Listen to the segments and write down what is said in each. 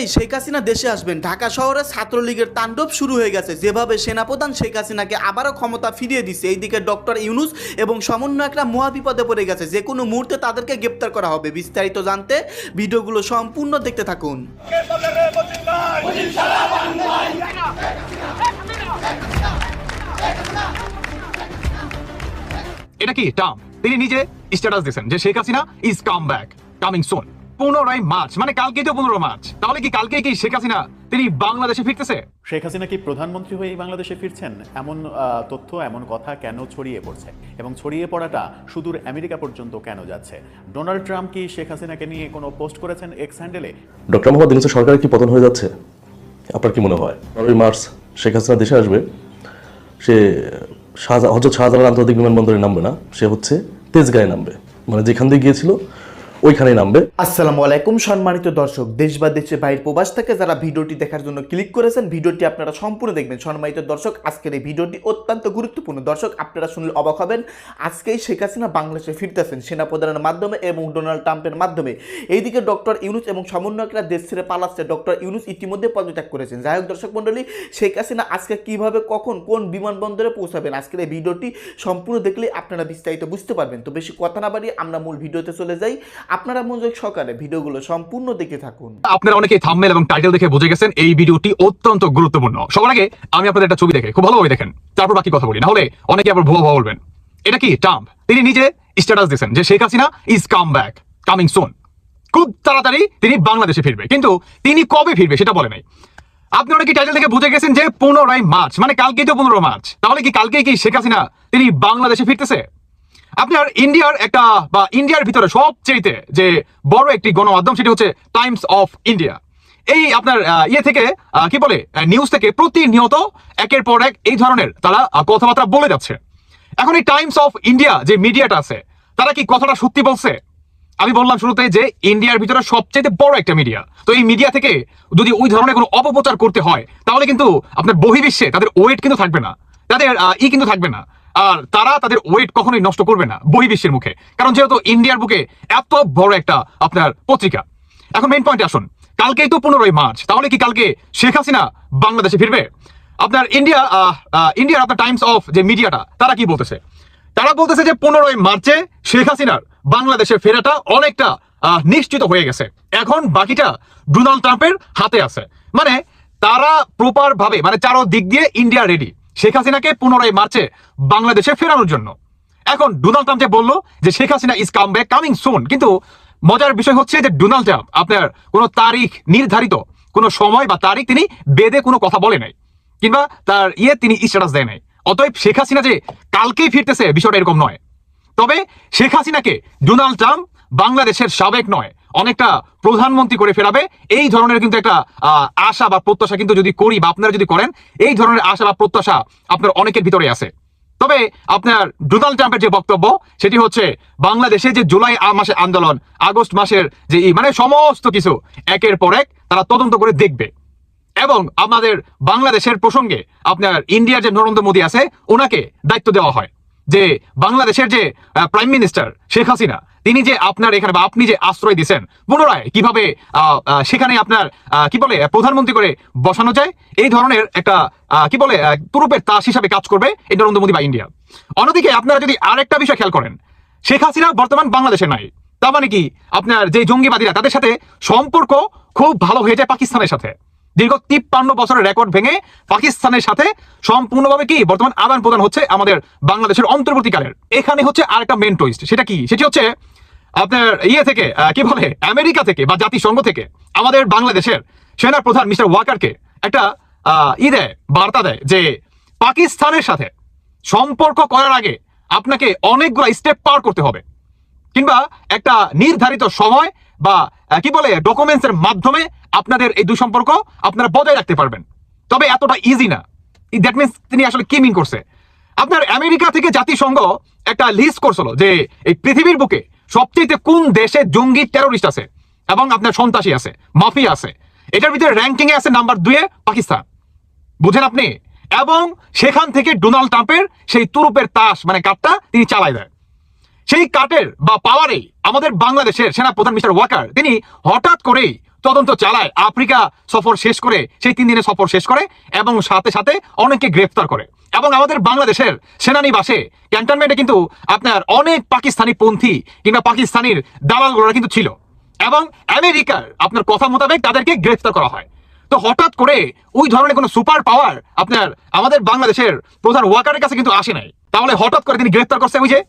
থেকেই শেখ হাসিনা দেশে আসবেন। ঢাকা শহরে ছাত্রলীগের তাণ্ডব শুরু হয়ে গেছে। যেভাবে সেনাপ্রধান শেখ হাসিনাকে আবারও ক্ষমতা ফিরিয়ে দিচ্ছে এইদিকে ডক্টর ইউনুস এবং সমন্বয়করা মহাবিপদে পড়ে গেছে। যে কোনো মুহূর্তে তাদেরকে গ্রেপ্তার করা হবে। বিস্তারিত জানতে ভিডিওগুলো সম্পূর্ণ দেখতে থাকুন। এটা কি? টার্ম। তিনি নিজে স্ট্যাটাস দিয়েছেন যে Sheikh Hasina is come back coming soon পনেরোই মার্চ মানে কালকেই তো পনেরো মার্চ তাহলে কি কালকে কি শেখ হাসিনা তিনি বাংলাদেশে ফিরতেছে? শেখ হাসিনা কি প্রধানমন্ত্রী হয়েই বাংলাদেশে ফিরছেন? এমন তথ্য এমন কথা কেন ছড়িয়ে পড়ছে? এবং ছড়িয়ে পড়াটা সুদূর আমেরিকা পর্যন্ত কেন যাচ্ছে? ডোনাল্ড ট্রাম্প কি শেখ হাসিনাকে নিয়ে কোনো পোস্ট করেছেন এক্স হ্যান্ডেলে? ডক্টর মোহাম্মদ ইউনুসের সরকারের কি পতন হয়ে যাচ্ছে? আপনার কি মনে হয়? পনেরোই মার্চ শেখ হাসিনা দেশে আসবে সে শাহজাহ হজরত শাহজালাল আন্তর্জাতিক বিমানবন্দরে নামবে না সে হচ্ছে তেজগাঁয়ে নামবে। মানে যেখান দিয়ে গিয়েছিল ওইখানেই নামবে। আসসালামু আলাইকুম সম্মানিত দর্শক, দেশ বা দেশে বাইরের প্রবাস থেকে যারা ভিডিওটি দেখার জন্য ক্লিক করেছেন, ভিডিওটি আপনারা সম্পূর্ণ দেখবেন। সম্মানিত দর্শক, আজকের এই ভিডিওটি অত্যন্ত গুরুত্বপূর্ণ। দর্শক, আপনারা শুনলে অবাক হবেন, আজকেই শেখ হাসিনা বাংলাদেশে ফিরতেছেন সেনা সেনাপ্রধানের মাধ্যমে এবং ডোনাল্ড ট্রাম্পের মাধ্যমে। এইদিকে ডক্টর ইউনুস এবং সমন্বয়করা দেশ ছেড়ে পালাচ্ছে। ডক্টর ইউনুস ইতিমধ্যে পদত্যাগ করেছেন। যাই হোক দর্শক মণ্ডলী, শেখ হাসিনা আজকে কীভাবে, কখন, কোন বিমানবন্দরে পৌঁছাবেন আজকের এই ভিডিওটি সম্পূর্ণ দেখলে আপনারা বিস্তারিত বুঝতে পারবেন। তো বেশি কথা না বাড়িয়ে আমরা মূল ভিডিওতে চলে যাই। আপনারা মনোযোগ সহকারে ভিডিওগুলো সম্পূর্ণ দেখে থাকুন। আপনারা অনেকে থাম্বনেল এবং টাইটেল দেখে বুঝে গেছেন, এই ভিডিওটি অত্যন্ত গুরুত্বপূর্ণ। সবার আগে আমি আপনাদের একটা ছবি দেখে, খুব ভালোভাবে দেখেন। তারপর বাকি কথা বলি। না হলে অনেকে আবার ভুয়া ভুয়া বলবেন। এটা কি? ট্রাম্প তিনি নিজে স্ট্যাটাস দিয়েছেন যে Sheikh Hasina is come back coming soon খুব তাড়াতাড়ি তিনি বাংলাদেশে ফিরবে। কিন্তু তিনি কবে ফিরবে সেটা বলে নাই। আপনি অনেকে টাইটেল থেকে বুঝে গেছেন যে পনেরোই মার্চ মানে কালকেই তো পনেরো মার্চ। তাহলে কি কালকেই কি শেখ হাসিনা তিনি বাংলাদেশে ফিরতেছে? আপনার ইন্ডিয়ার একটা বা ইন্ডিয়ার ভিতরে সবচেয়ে যে বড় একটি গণমাধ্যম সেটি হচ্ছে টাইমস অফ ইন্ডিয়া। এই আপনার ইয়ে থেকে কি বলে নিউজ থেকে প্রতিনিয়ত একের পর এক এই ধরনের তারা কথাবার্তা বলে যাচ্ছে। এখন এই টাইমস অফ ইন্ডিয়া যে মিডিয়াটা আছে, তারা কি কথাটা সত্যি বলছে? আমি বললাম শুরুতে যে ইন্ডিয়ার ভিতরে সবচেয়ে বড় একটা মিডিয়া। তো এই মিডিয়া থেকে যদি ওই ধরনের কোনো অপপ্রচার করতে হয়, তাহলে কিন্তু আপনার বহির্বিশ্বে তাদের ওয়েট কিন্তু থাকবে না। তাদের ই কিন্তু থাকবে না। আর তারা তাদের ওয়েট কখনোই নষ্ট করবে না বহির্বিশ্বের মুখে। কারণ যেহেতু ইন্ডিয়ার বুকে এত বড় একটা আপনার পত্রিকা। এখন মেইন পয়েন্টে আসুন। কালকেই তো পনেরোই মার্চ। তাহলে কি কালকে শেখ হাসিনা বাংলাদেশে ফিরবে? আপনার ইন্ডিয়া ইন্ডিয়ার আপনার টাইমস অফ যে মিডিয়াটা, তারা কি বলতেছে? তারা বলতেছে যে পনেরোই মার্চে শেখ হাসিনার বাংলাদেশে ফেরাটা অনেকটা নিশ্চিত হয়ে গেছে। এখন বাকিটা ডোনাল্ড ট্রাম্পের হাতে আছে। মানে তারা প্রপার ভাবে মানে চারো দিক দিয়ে ইন্ডিয়া রেডি শেখ হাসিনাকে পনেরোই মার্চে বাংলাদেশে ফেরানোর জন্য। এখন ডোনাল্ড ট্রাম্প যে বলল যে Sheikh Hasina is come back coming soon কিন্তু মজার বিষয় হচ্ছে যে ডোনাল্ড ট্রাম্প, আপনার কোনো তারিখ নির্ধারিত, কোনো সময় বা তারিখ তিনি বেদে কোনো কথা বলে নাই, কিংবা তার ইয়ে তিনি স্ট্যাটাস দেয় নাই। অতএব শেখ হাসিনা যে কালকেই ফিরতেছে বিষয়টা এরকম নয়। তবে শেখ হাসিনাকে ডোনাল্ড ট্রাম্প বাংলাদেশের সাবেক নয় অনেকটা প্রধানমন্ত্রী করে ফেরাবে। এই ধরনের কিন্তু একটা আশা বা প্রত্যাশা কিন্তু যদি করি বা আপনারা যদি করেন, এই ধরনের আশা বা প্রত্যাশা আপনার অনেকের ভিতরে আছে। তবে আপনার ডোনাল্ড ট্রাম্পের যে বক্তব্য, সেটি হচ্ছে বাংলাদেশে যে জুলাই মাসে আন্দোলন, আগস্ট মাসের যে মানে সমস্ত কিছু, একের পর এক তারা তদন্ত করে দেখবে। এবং আমাদের বাংলাদেশের প্রসঙ্গে আপনার ইন্ডিয়ার যে নরেন্দ্র মোদী আছে, ওনাকে দায়িত্ব দেওয়া হয় যে বাংলাদেশের যে প্রাইম মিনিস্টার শেখ হাসিনা তিনি যে আপনার এখানে বা আপনি যে আশ্রয় দিয়েছেন, পুনরায় কীভাবে সেখানে আপনার কি বলে, প্রধানমন্ত্রী করে বসানো যায়, এই ধরনের একটা কি বলে তুরুপের তাস হিসাবে কাজ করবে এই নরেন্দ্র মোদী বা ইন্ডিয়া। অন্যদিকে আপনারা যদি আরেকটা বিষয় খেয়াল করেন, শেখ হাসিনা বর্তমান বাংলাদেশে নাই। তার মানে কি? আপনার যে জঙ্গিবাদীরা, তাদের সাথে সম্পর্ক খুব ভালো হয়ে যায় পাকিস্তানের সাথে। দীর্ঘ তিপ্পান্ন বছরের রেকর্ড ভেঙে পাকিস্তানের সাথে সম্পূর্ণভাবে কি বর্তমান আদান প্রদান হচ্ছে আমাদের বাংলাদেশের অন্তর্বর্তীকালের। এখানে হচ্ছে আরেকটা মেন টুইস্ট সেটা কি? সেটি হচ্ছে আপনার ইয়ে থেকে কি বলে, আমেরিকা থেকে বা জাতিসংঘ থেকে আমাদের বাংলাদেশের সেনা প্রধান মিস্টার ওয়াকারকে একটা ই দেয়, বার্তা দেয় যে পাকিস্তানের সাথে সম্পর্ক করার আগে আপনাকে অনেকগুলো স্টেপ পার করতে হবে। কিংবা একটা নির্ধারিত সময় বা কি বলে ডকুমেন্টস এর মাধ্যমে আপনাদের এই দুঃসম্পর্ক আপনারা বজায় রাখতে পারবেন। তবে এতটা ইজি না। দ্যাট মিনস তিনি আসলে কি মিন করছে? আপনার আমেরিকা থেকে জাতিসংঘ একটা লিস্ট করছিল যে এই পৃথিবীর বুকে সবচেয়ে কোন দেশে জঙ্গি টেরোরিস্ট আছে? এবং আপনার সন্ত্রাসী আছে, মাফিয়া আছে? এটার ভিতরে র্যাঙ্কিং এ আছে নাম্বার দুয়ে পাকিস্তান। বুঝেন আপনি? এবং সেখান থেকে ডোনাল্ড ট্রাম্পের সেই তুরুপের তাস মানে কাঠটা তিনি চালাই দেয়। সেই কাটের বা পাওয়ারেই আমাদের বাংলাদেশের সেনা প্রধান মিস্টার ওয়াকার, তিনি হঠাৎ করেই তদন্ত চালায়। আফ্রিকা সফর শেষ করে, সেই তিন দিনের সফর শেষ করে এবং সাথে সাথে অনেককে গ্রেফতার করে। এবং আমাদের বাংলাদেশের সেনানিবাসে, ক্যান্টনমেন্টে কিন্তু আপনার অনেক পাকিস্তানি পন্থী কিংবা পাকিস্তানির দালালগুলোরা কিন্তু ছিল। এবং আমেরিকার আপনার কথা মোতাবেক তাদেরকে গ্রেফতার করা হয়। তো হঠাৎ করে ওই ধরনের কোনো সুপার পাওয়ার আপনার আমাদের বাংলাদেশের প্রধান ওয়াকারের কাছে কিন্তু আসে নাই। তাহলে হঠাৎ করে তিনি গ্রেফতার করছে ওই যে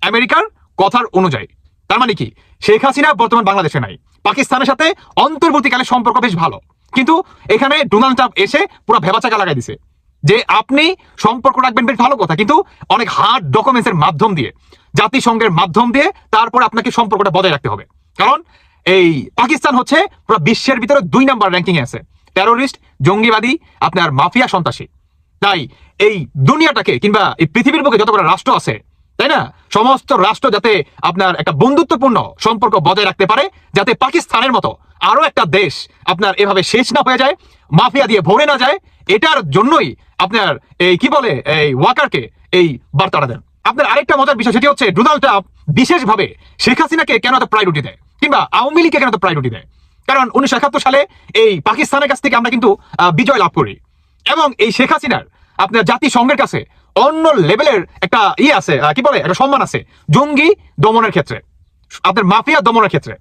আমেরিকার কথার অনুযায়ী। তার মানে কি? শেখ হাসিনা বর্তমান বাংলাদেশে নাই। পাকিস্তানের সাথে অন্তর্বর্তীকালে সম্পর্ক বেশ ভালো। কিন্তু এখানে ডোনাল্ড ট্রাম্প এসে পুরো ভেবাচাকা লাগাই দিছে যে আপনি সম্পর্ক রাখবেন বেশ ভালো কথা, কিন্তু অনেক হার্ড ডকুমেন্টসের মাধ্যম দিয়ে, জাতিসংঘের মাধ্যম দিয়ে তারপর আপনাকে সম্পর্কটা বজায় রাখতে হবে। কারণ এই পাকিস্তান হচ্ছে পুরো বিশ্বের ভিতরে দুই নাম্বার র্যাঙ্কিং আছে। টেরোরিস্ট জঙ্গিবাদী, আপনার মাফিয়া, সন্ত্রাসী। তাই এই দুনিয়াটাকে কিংবা এই পৃথিবীর বুকে যতগুলো রাষ্ট্র আছে তাই না? সমস্ত রাষ্ট্র যাতে আপনার একটা বন্ধুত্বপূর্ণ সম্পর্ক বজায় রাখতে পারে, যাতে পাকিস্তানের মতো আরও একটা দেশ আপনার এভাবে শেষ না হয়ে যায়, মাফিয়া দিয়ে ভরে না যায়, এটার জন্যই আপনার এই কি বলে, এই ওয়াকারকে এই বার্তাটা দেন। আপনার আরেকটা মজার বিষয় সেটি হচ্ছে, ডোনাল্ড ট্রাম্প বিশেষভাবে শেখ হাসিনাকে কেন এত প্রায়োরিটি দেয়? কিংবা আওয়ামী লীগকে কেন এত প্রায়োরিটি দেয়? কারণ উনিশশো একাত্তর সালে এই পাকিস্তানের কাছ থেকে আমরা কিন্তু বিজয় লাভ করি। এবং এই শেখ হাসিনার আপনার জাতিসংঘের কাছে অন্য লেভেলের একটা ইয়ে আছে কি বলে? একটা সম্মান আছে। জঙ্গি দমনের ক্ষেত্রে। আপনার মাফিয়া দমনের ক্ষেত্রে।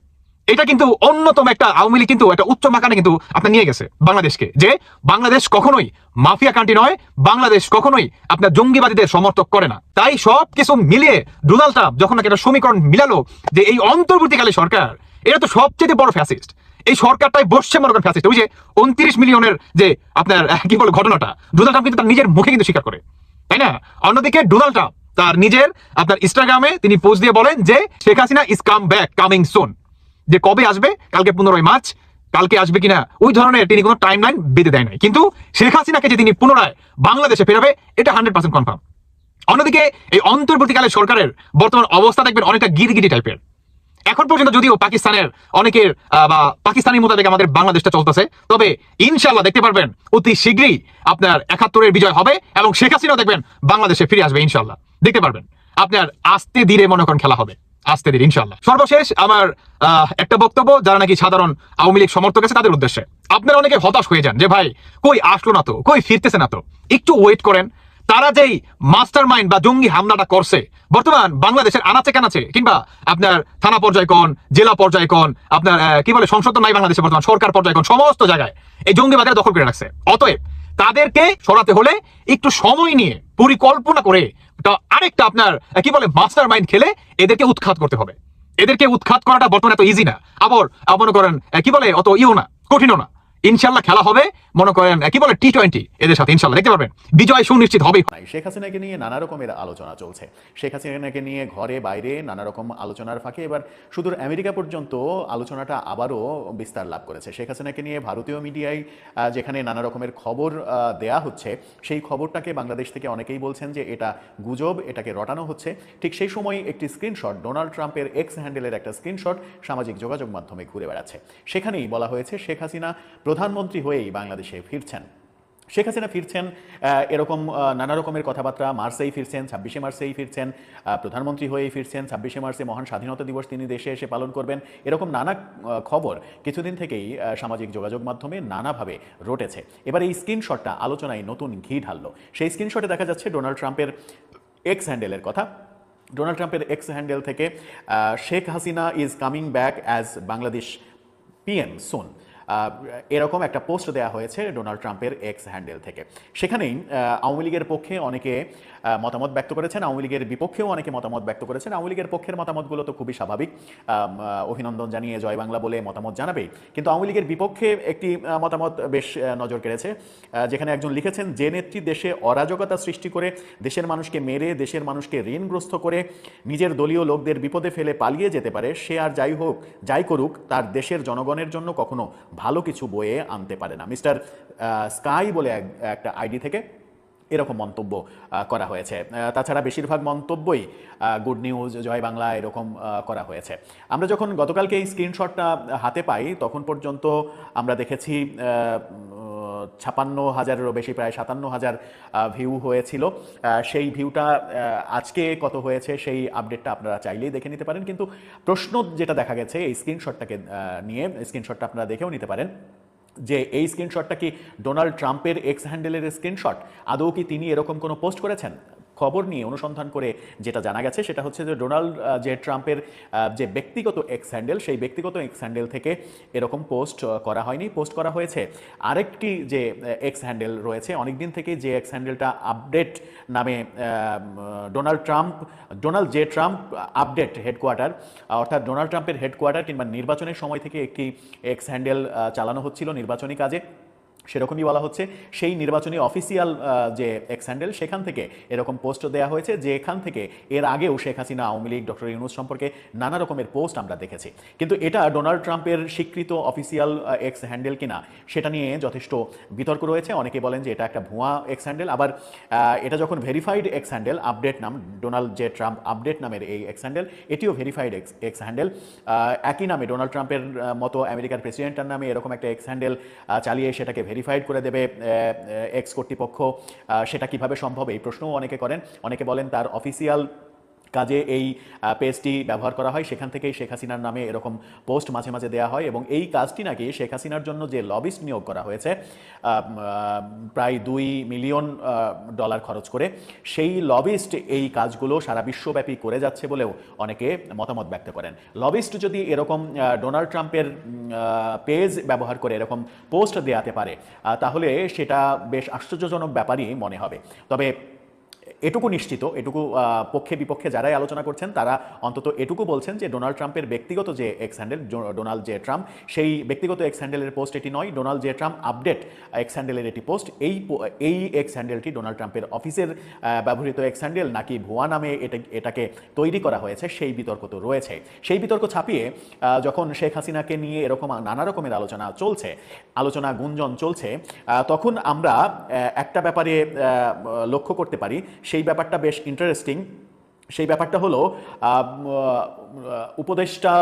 এটা কিন্তু অন্যতম একটা আওয়ামী লীগ কিন্তু একটা উচ্চ মাকানে কিন্তু আপনার নিয়ে গেছে বাংলাদেশকে। যে বাংলাদেশ কখনোই মাফিয়া কান্ট্রি নয়, বাংলাদেশ কখনোই আপনার জঙ্গিবাদীদের সমর্থক করে না। তাই সব কিছু মিলিয়ে ডোনাল্ড ট্রাম্প যখন একটা সমীকরণ মিলালো যে এই অন্তর্বর্তীকালে সরকার, এটা তো সবচেয়ে বড় ফ্যাসিস্ট এই সরকারটাই বসছে মনে করেন ফ্যাসিস্ট ওই যে উনত্রিশ মিলিয়নের যে আপনার কি বলে, ঘটনাটা ডোনাল্ড ট্রাম্প কিন্তু তার নিজের মুখে কিন্তু স্বীকার করে। তাই না? অন্যদিকে ডোনাল্ড ট্রাম্প, তার নিজের আপনার ইনস্টাগ্রামে তিনি পোস্ট দিয়ে বলেন যে Sheikh Hasina is come back coming soon যে কবে আসবে? কালকে পনেরোই মার্চ। কালকে আসবে কিনা? ওই ধরনের তিনি কোনো টাইম লাইন বেঁধে দেয় নাই। কিন্তু শেখ হাসিনাকে যে তিনি পুনরায় বাংলাদেশে ফেরাবে, এটা হান্ড্রেড পার্সেন্ট কনফার্ম অন্যদিকে এই অন্তর্বর্তীকালে সরকারের বর্তমান অবস্থা দেখবেন অনেকটা গিরগিটি টাইপের এখন পর্যন্ত যদিও পাকিস্তানের অনেকের বা পাকিস্তানি মোতাবেক আমাদের বাংলাদেশটা চলতেছে, তবে ইনশাল্লাহ দেখতে পারবেন অতি শীঘ্রই আপনার একাত্তরের বিজয় হবে এবং শেখ হাসিনাও দেখবেন বাংলাদেশে ফিরে আসবে ইনশাল্লাহ দেখতে পারবেন, আপনার আস্তে ধীরে মনে করেন খেলা হবে, আস্তে ধীরে ইনশাল্লাহ সর্বশেষ আমার একটা বক্তব্য, যারা নাকি সাধারণ আওয়ামী লীগ সমর্থক আছে তাদের উদ্দেশ্যে। আপনারা অনেকে হতাশ হয়ে যান যে, ভাই, কই আসলো না তো? কই ফিরতেছে না তো? একটু ওয়েট করেন তারা যেই মাস্টার মাইন্ড বা জঙ্গি হামলাটা করছে, বর্তমান বাংলাদেশের আনাচে কানাচে, কিংবা আপনার থানা পর্যায় কোন জেলা পর্যায় কোন আপনার কি বলে, সংসদ নাই বাংলাদেশে বর্তমান, সরকার পর্যায় কোন সমস্ত জায়গায় এই জঙ্গিবাদের দখল করে রাখছে। অতএব তাদেরকে সরাতে হলে একটু সময় নিয়ে, পরিকল্পনা করে আরেকটা আপনার কি বলে মাস্টার মাইন্ড খেলে এদেরকে উৎখাত করতে হবে। এদেরকে উৎখাত করাটা বর্তমানে এত ইজি না। আবার মনে করেন কি বলে, অত ইও না, কঠিনও না। ইনশাল্লাহ খেলা হবে। মনে করেন, কি বলে টি টোয়েন্টি এদের সাথে, ইনশাল্লাহ, দেখতে পারবেন। বিজয় সুনিশ্চিত হবেই শেখ হাসিনাকে নিয়ে নানা রকমের আলোচনা চলছে। শেখ হাসিনাকে নিয়ে ঘরে বাইরে নানা রকম আলোচনার ফাঁকে এবার সুদূর আমেরিকা পর্যন্ত আলোচনাটা আবারও বিস্তার লাভ করেছে। শেখ হাসিনাকে নিয়ে ভারতীয় মিডিয়ায় যেখানে নানা রকমের খবর দেয়া হচ্ছে, সেই খবরটাকে বাংলাদেশ থেকে অনেকেই বলছেন যে এটা গুজব, এটাকে রটানো হচ্ছে। ঠিক সেই সময় একটি স্ক্রিনশট, ডোনাল্ড ট্রাম্পের এক্স হ্যান্ডেলের একটা স্ক্রিনশট সামাজিক যোগাযোগ মাধ্যমে ঘুরে বেড়াচ্ছে। সেখানেই বলা হয়েছে, শেখ হাসিনা প্রধানমন্ত্রী হয়েই বাংলাদেশে ফিরছেন। শেখ হাসিনা ফিরছেন এরকম নানা রকমের কথাবার্তা, মার্চেই ফিরছেন, ছাব্বিশে মার্চেই ফিরছেন প্রধানমন্ত্রী হয়েই ফিরছেন, ছাব্বিশে মার্চে মহান স্বাধীনতা দিবস তিনি দেশে এসে পালন করবেন, এরকম নানা খবর কিছুদিন থেকেই সামাজিক যোগাযোগ মাধ্যমে নানাভাবে রটেছে। এবার এই স্ক্রিনশটটা, আলোচনায় নতুন ঘি ঢাললো। সেই স্ক্রিনশটে দেখা যাচ্ছে ডোনাল্ড ট্রাম্পের এক্স হ্যান্ডেলের কথা। ডোনাল্ড ট্রাম্পের এক্স হ্যান্ডেল থেকে Sheikh Hasina is coming back as Bangladesh PM soon এরকম একটা পোস্ট দেওয়া হয়েছে ডোনাল্ড ট্রাম্পের এক্স হ্যান্ডেল থেকে। সেখানেই আওয়ামী লীগের পক্ষে অনেকে মতামত ব্যক্ত করেছেন, আওয়ামী লীগের বিপক্ষেও অনেকে মতামত ব্যক্ত করেছেন। আওয়ামী লীগের পক্ষের মতামতগুলো তো খুবই স্বাভাবিক। অভিনন্দন জানিয়ে জয় বাংলা বলে মতামত জানাবেই। কিন্তু আওয়ামী লীগের বিপক্ষে একটি মতামত বেশ নজর কেড়েছে। যেখানে একজন লিখেছেন, যে নেত্রী দেশে অরাজকতা সৃষ্টি করে, দেশের মানুষকে মেরে, দেশের মানুষকে ঋণগ্রস্ত করে, নিজের দলীয় লোকদের বিপদে ফেলে পালিয়ে যেতে পারে, সে আর যাই হোক, যাই করুক, তার দেশের জনগণের জন্য কখনো ভালো কিছু বয়ে আনতে পারে না। মিস্টার স্কাই বলে একটা আইডি থেকে এরকম মন্তব্য করা হয়েছে। তাছাড়া বেশিরভাগ মন্তব্যই গুড নিউজ, জয় বাংলা এরকম করা হয়েছে। আমরা যখন গতকালকে এই স্ক্রিনশটটা হাতে পাই, তখন পর্যন্ত আমরা দেখেছি ছাপান্ন হাজারেরও বেশি, প্রায় সাতান্ন হাজার ভিউ হয়েছিল। সেই ভিউটা আজকে কত হয়েছে সেই আপডেটটা আপনারা চাইলেই দেখে নিতে পারেন। কিন্তু প্রশ্ন যেটা দেখা গেছে এই স্ক্রিনশটটাকে নিয়ে স্ক্রিনশটটা আপনারা দেখেও নিতে পারেন যে এই স্ক্রিনশটটা কি ডোনাল্ড ট্রাম্পের এক্স হ্যান্ডেলের স্ক্রিনশট আদৌ কি তিনি এরকম কোনো পোস্ট করেছেন? খবর নিয়ে অনুসন্ধান করে যেটা জানা গেছে সেটা হচ্ছে যে ডোনাল্ড যে ট্রাম্পের যে ব্যক্তিগত এক্স হ্যান্ডেল, সেই ব্যক্তিগত এক্স হ্যান্ডেল থেকে এরকম পোস্ট করা হয়নি। পোস্ট করা হয়েছে আরেকটি যে এক্স হ্যান্ডেল রয়েছে, অনেকদিন থেকে যে এক্স হ্যান্ডেলটা আপডেট নামে Donald Trump, Donald J Trump update headquarter অর্থাৎ ডোনাল্ড ট্রাম্পের হেডকোয়ার্টার কিংবা নির্বাচনের সময় থেকে একটি এক্স হ্যান্ডেল চালানো হচ্ছিল নির্বাচনী কাজে। সেরকমই বলা হচ্ছে। সেই নির্বাচনী অফিসিয়াল যে এক্স হ্যান্ডেল সেখান থেকে এরকম পোস্ট দেওয়া হয়েছে যে এখান থেকে এর আগেও শেখ হাসিনা, আওয়ামী লীগ, ডক্টর ইউনুস সম্পর্কে নানা রকমের পোস্ট আমরা দেখেছি। কিন্তু এটা ডোনাল্ড ট্রাম্পের স্বীকৃত অফিসিয়াল এক্স হ্যান্ডেল কিনা, সেটা নিয়ে যথেষ্ট বিতর্ক রয়েছে। অনেকে বলেন যে এটা একটা ভুয়া এক্স হ্যান্ডেল আবার এটা যখন ভেরিফাইড এক্স হ্যান্ডেল আপডেট নাম, ডোনাল্ড জে ট্রাম্প আপডেট নামের এই এক্স হ্যান্ডেল এটিও ভেরিফাইড এক্স এক্স হ্যান্ডেল একই নামে ডোনাল্ড ট্রাম্পের মতো আমেরিকার প্রেসিডেন্টের নামে এরকম একটা এক্স হ্যান্ডেল চালিয়ে সেটাকে ভেরিফাইড করে দেবে এক্স কর্তৃপক্ষ। সেটা কীভাবে সম্ভব এই প্রশ্নও অনেকে করেন। অনেকে বলেন তার অফিসিয়াল কাজে এই পেজটি ব্যবহার করা হয়। সেখান থেকেই শেখ হাসিনার নামে এরকম পোস্ট মাঝে মাঝে দেওয়া হয় এবং এই কাজটি নাকি শেখ হাসিনার জন্য যে লবিস্ট নিয়োগ করা হয়েছে প্রায় দুই মিলিয়ন ডলার খরচ করে, সেই লবিস্ট এই কাজগুলো সারা বিশ্বব্যাপী করে যাচ্ছে বলেও অনেকে মতামত ব্যক্ত করেন। লবিস্ট যদি এরকম ডোনাল্ড ট্রাম্পের পেজ ব্যবহার করে এরকম পোস্ট দেওয়াতে পারে। তাহলে সেটা বেশ আশ্চর্যজনক ব্যাপারই মনে হবে। তবে এটুকু নিশ্চিত, এটুকু পক্ষে বিপক্ষে যারাই আলোচনা করছেন, তারা অন্তত এটুকু বলছেন যে ডোনাল্ড ট্রাম্পের ব্যক্তিগত যে X handle Donald J Trump, সেই ব্যক্তিগত এক্স হ্যান্ডেলের পোস্ট এটি নয়, Donald J Trump update X হ্যান্ডেলের এটি পোস্ট। এই এই এক্স হ্যান্ডেলটি ডোনাল্ড ট্রাম্পের অফিসের ব্যবহৃত এক্স হ্যান্ডেল নাকি ভুয়া নামে এটা, এটাকে তৈরি করা হয়েছে, সেই বিতর্ক তো রয়েছে। সেই বিতর্ক ছাপিয়ে যখন শেখ হাসিনাকে নিয়ে এরকম নানা রকমের আলোচনা চলছে, আলোচনা গুঞ্জন চলছে তখন আমরা একটা ব্যাপারে লক্ষ্য করতে পারি সেই ব্যাপারটা বেশ ইন্টারেস্টিং সেই ব্যাপারটা হলো উপদেষ্টা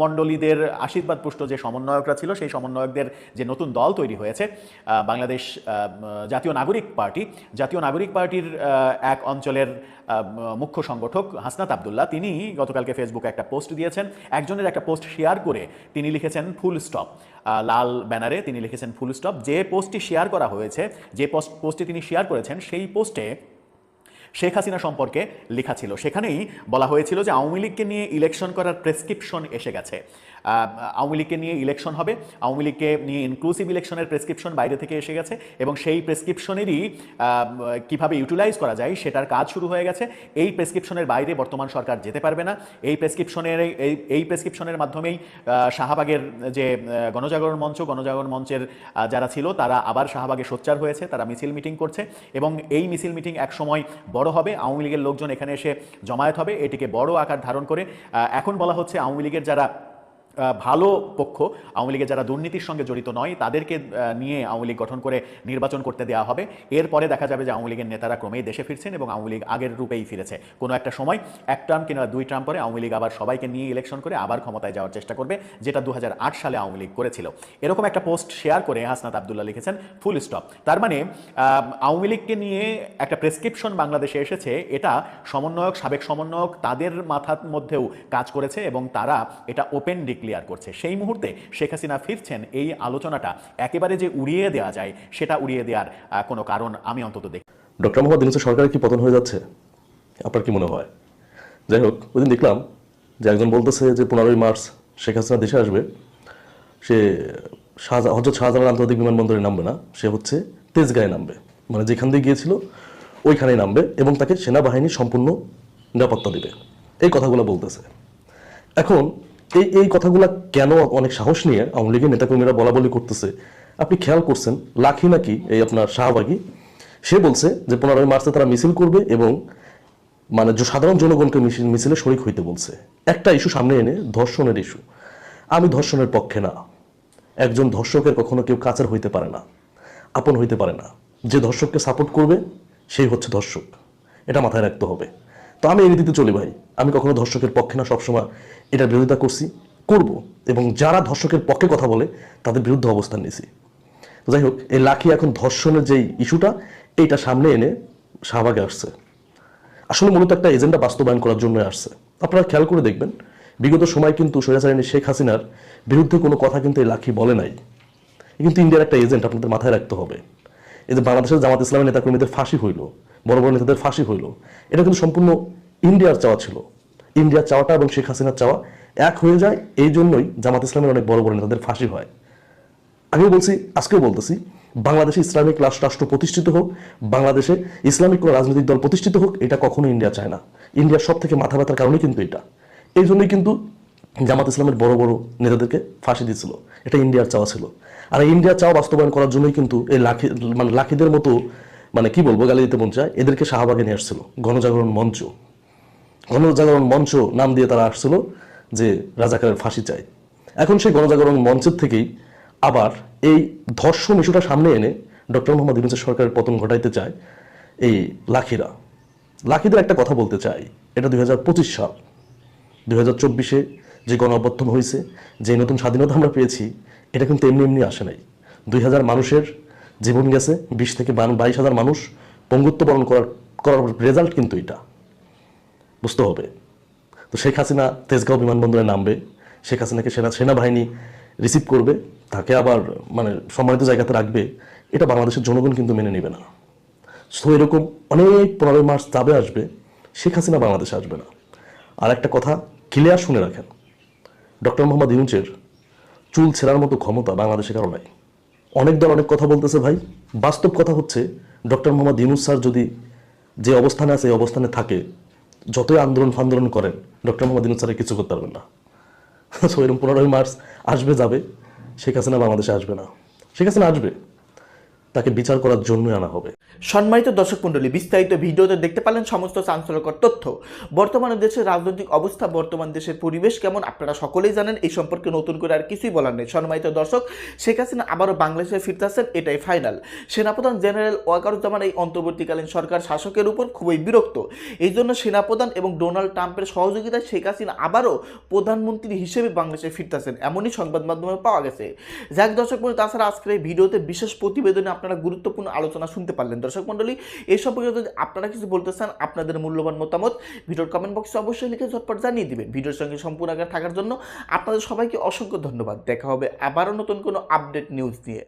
মণ্ডলীদের আশীর্বাদ পুষ্ট যে সমন্বয়করা ছিল, সেই সমন্বয়কদের যে নতুন দল তৈরি হয়েছে বাংলাদেশ জাতীয় নাগরিক পার্টি, জাতীয় নাগরিক পার্টির এক অঞ্চলের মুখ্য সংগঠক হাসনাত আবদুল্লাহ, তিনি গতকালকে ফেসবুকে একটা পোস্ট দিয়েছেন। একজনের একটা পোস্ট শেয়ার করে তিনি লিখেছেন ফুল স্টপ লাল ব্যানারে তিনি লিখেছেন ফুল স্টপ যে পোস্টটি শেয়ার করা হয়েছে, যে পোস্ট পোস্টটি তিনি শেয়ার করেছেন, সেই পোস্টে শেখ হাসিনা সম্পর্কে লেখা ছিল। সেখানেই বলা হয়েছিল যে আওয়ামী লীগকে নিয়ে ইলেকশন করার প্রেসক্রিপশন এসে গেছে। আওয়ামী লীগকে নিয়ে ইলেকশন হবে। আওয়ামী লীগকে নিয়ে ইনক্লুসিভ ইলেকশনের প্রেসক্রিপশন বাইরে থেকে এসে গেছে এবং সেই প্রেসক্রিপশনেরই কীভাবে ইউটিলাইজ করা যায় সেটার কাজ শুরু হয়ে গেছে। এই প্রেসক্রিপশনের বাইরে বর্তমান সরকার যেতে পারবে না। এই প্রেসক্রিপশনের এই এই প্রেসক্রিপশনের মাধ্যমেই শাহবাগের যে গণজাগরণ মঞ্চ, গণজাগরণ মঞ্চের যারা ছিল তারা আবার শাহবাগে সোচ্চার হয়েছে, তারা মিছিল মিটিং করছে এবং এই মিছিল মিটিং এক সময় বড় হবে। আওয়ামী লীগের লোকজন এখানে এসে জমায়েত হবে। এটিকে বড় আকার ধারণ করে এখন বলা হচ্ছে আওয়ামী লীগের যারা ভালো পক্ষ, আওয়ামী লীগের যারা দুর্নীতির সঙ্গে জড়িত নয়, তাদেরকে নিয়ে আওয়ামী লীগ গঠন করে নির্বাচন করতে দেওয়া হবে। এরপরে দেখা যাবে যে আওয়ামী লীগের নেতারা ক্রমেই দেশে ফিরছেন এবং আওয়ামী লীগ আগের রূপেই ফিরেছে। কোনো একটা সময় এক টার্ম কিংবা দুই টার্ম পরে আওয়ামী লীগ আবার সবাইকে নিয়ে ইলেকশন করে আবার ক্ষমতায় যাওয়ার চেষ্টা করবে, যেটা দু হাজার আট সালে আওয়ামী লীগ করেছিল। এরকম একটা পোস্ট শেয়ার করে হাসনাত আবদুল্লাহ লিখেছেন ফুল স্টপ তার মানে আওয়ামী লীগকে নিয়ে একটা প্রেসক্রিপশন বাংলাদেশে এসেছে, এটা সমন্বয়ক, সাবেক সমন্বয়ক তাদের মাথার মধ্যেও কাজ করেছে এবং তারা এটা ওপেন ডিক্লিয়ার করছে। সেই মুহূর্তে শেখ হাসিনা ফিরছেন, এই আলোচনাটা একেবারে যে উড়িয়ে দেওয়া যায়, সেটা উড়িয়ে দেওয়ার কোনো কারণ আমি অন্তত দেখি ডক্টর মোহাম্মদ ইউনুসের সরকারের কি পতন হয়ে যাচ্ছে? আপনার কি মনে হয়? যাই হোক ওই দিন দেখলাম যে একজন বলতেছে যে পনেরোই মার্চ শেখ হাসিনা দেশে আসবে, সে শাহজাহ হজরত শাহজালাল আন্তর্জাতিক বিমানবন্দরে নামবে না, সে হচ্ছে তেজগাঁয়ে নামবে। মানে যেখান দিয়ে গিয়েছিল ওইখানে নামবে এবং তাকে সেনাবাহিনী সম্পূর্ণ নিরাপত্তা দেবে। এই কথাগুলো বলতেছে। এখন এই এই কথাগুলো কেন অনেক সাহস নিয়ে আওয়ামী লীগের নেতাকর্মীরা বলা বলি করতেছে? আপনি খেয়াল করছেন, লাখি নাকি এই আপনার শাহবাগী? সে বলছে যে পনেরোই মার্চে তারা মিছিল করবে এবং মানে সাধারণ জনগণকে মিছিলে শরিক হইতে বলছে। একটা ইস্যু সামনে এনে ধর্ষণের ইস্যু। আমি ধর্ষণের পক্ষে না। একজন ধর্ষকের কখনো কেউ কাছের হইতে পারে না, আপন হইতে পারে না। যে ধর্ষককে সাপোর্ট করবে, সেই হচ্ছে ধর্ষক। এটা মাথায় রাখতে হবে। তো আমি এই নীতিতে চলি ভাই। আমি কখনো ধর্ষকের পক্ষে না, সবসময় এটার বিরোধিতা করছি, করব। এবং যারা ধর্ষকের পক্ষে কথা বলে, তাদের বিরুদ্ধে অবস্থান নিয়েছি। তো যাই হোক, এই লাখি এখন ধর্ষণের যেই ইস্যুটা, এইটা সামনে এনে শাহবাগে আসছে। আসলে মূলত একটা এজেন্ডা বাস্তবায়ন করার জন্য আসছে। আপনারা খেয়াল করে দেখবেন, বিগত সময় কিন্তু স্বৈরাচারিণী শেখ হাসিনার বিরুদ্ধে কোনো কথা কিন্তু এই লাখি বলে নাই। কিন্তু ইন্ডিয়ার একটা এজেন্ট আপনাদের মাথায় রাখতে হবে। এই যে বাংলাদেশের জামাত ইসলামের নেতাকর্মীদের ফাঁসি হইল, বড় বড় নেতাদের ফাঁসি হইল, এটা কিন্তু সম্পূর্ণ ইন্ডিয়ার চাওয়া ছিল। ইন্ডিয়ার চাওয়াটা এবং শেখ হাসিনার চাওয়া এক হয়ে যায়, এই জন্যই জামাত ইসলামের অনেক বড় বড় নেতাদের ফাঁসি হয়। আমিও বলছি, আজকেও বলতেছি, বাংলাদেশে ইসলামিক রাষ্ট্র রাষ্ট্র প্রতিষ্ঠিত হোক, বাংলাদেশে ইসলামিক কোনো রাজনৈতিক দল প্রতিষ্ঠিত হোক, এটা কখনো ইন্ডিয়া চায় না। ইন্ডিয়ার সব থেকে মাথা ব্যথার কারণে কিন্তু এটা। এই জন্যই কিন্তু জামাত ইসলামের বড় বড় নেতাদেরকে ফাঁসি দিয়েছিল। এটা ইন্ডিয়ার চাওয়া ছিল। আর ইন্ডিয়ার চাওয়া বাস্তবায়ন করার জন্যই কিন্তু এই লাখি মানে লাখিদের মতো মানে কি বলব, গালি দিতে মন চায়, এদেরকে শাহবাগে নিয়ে আসছিল, গণজাগরণ মঞ্চ। গণজাগরণ মঞ্চ নাম দিয়ে তারা আসছিল যে রাজাকারের ফাঁসি চাই এখন সেই গণজাগরণ মঞ্চের থেকেই আবার এই ধর্ষণ ইস্যুটা সামনে এনে ডক্টর মোহাম্মদ ইউনুসের সরকারের পতন ঘটাইতে চায় এই লাখিরা। লাখিদের একটা কথা বলতে চাই, এটা দু হাজার পঁচিশ সাল। দুই হাজার চব্বিশে যে গণ হয়েছে, যে নতুন স্বাধীনতা আমরা পেয়েছি, এটা কিন্তু এমনি এমনি আসে নাই। দুই হাজার মানুষের জীবন গেছে, বিশ থেকে বাইশ হাজার মানুষ পঙ্গুত্ব বরণ করার করার রেজাল্ট কিন্তু এটা। বুঝতে হবে। তো শেখ হাসিনা তেজগাঁও বিমানবন্দরে নামবে, শেখ হাসিনাকে সেনা, সেনাবাহিনী রিসিভ করবে, তাকে আবার মানে সম্মানিত জায়গাতে রাখবে, এটা বাংলাদেশের জনগণ কিন্তু মেনে নেবে না। সো এরকম অনেক পনেরোই মার্চ যাবে, আসবে, শেখ হাসিনা বাংলাদেশে আসবে না। আর একটা কথা ক্লিয়ার শুনে রাখেন। ডক্টর মোহাম্মদ ইউনুসের চুল ছেঁড়ার মতো ক্ষমতা বাংলাদেশে কারও নাই। অনেক দল অনেক কথা বলতেছে ভাই। বাস্তব কথা হচ্ছে, ডক্টর মোহাম্মদ ইউনুস স্যার যদি যে অবস্থানে আছে, এই অবস্থানে থাকে, যতই আন্দোলন ফান্দোলন করেন, ডক্টর মোহাম্মদ ইউনুস স্যারের কিছু করতে পারবেন না। সো এরকম পনেরোই মার্চ আসবে, যাবে। শেখ হাসিনা বাংলাদেশে আসবে না। শেখ হাসিনা আসবে। তাকে বিচার করার জন্যই আনা হবে। সম্মানিত দর্শক মণ্ডলী, বিস্তারিত ভিডিওতে দেখতে পারলেন সমস্ত চাঞ্চল্যকর তথ্য। বর্তমানে দেশের রাজনৈতিক অবস্থা, বর্তমান দেশের পরিবেশ কেমন আপনারা সকলেই জানেন, এই সম্পর্কে নতুন করে আর কিছুই বলার নেই। সম্মানিত দর্শক, শেখ হাসিনা আবারও বাংলাদেশে ফিরতেছেন এটাই ফাইনাল। সেনাপ্রধান জেনারেল ওয়াকারুজ্জামান এই অন্তর্বর্তীকালীন সরকার শাসকের উপর খুবই বিরক্ত। এই জন্য সেনাপ্রধান এবং ডোনাল্ড ট্রাম্পের সহযোগিতায় শেখ হাসিনা আবারও প্রধানমন্ত্রী হিসেবে বাংলাদেশে ফিরতেছেন এমনই সংবাদ মাধ্যমে পাওয়া গেছে। যাক দর্শক মন্ডলী তাছাড়া আজকের এই ভিডিওতে বিশেষ প্রতিবেদনে আপনারা গুরুত্বপূর্ণ আলোচনা শুনতে পারলেন। দর্শক মন্ডলী এই সম্পর্কে যদি আপনারা কিছু বলতে চান, আপনাদের মূল্যবান মতামত ভিডিওর কমেন্ট বক্সে অবশ্যই লিখে ঝটপট জানিয়ে দিবেন। ভিডিওর সঙ্গে সম্পূর্ণ আগে থাকার জন্য আপনাদের সবাইকে অসংখ্য ধন্যবাদ। দেখা হবে আবারও নতুন কোনো আপডেট নিউজ নিয়ে।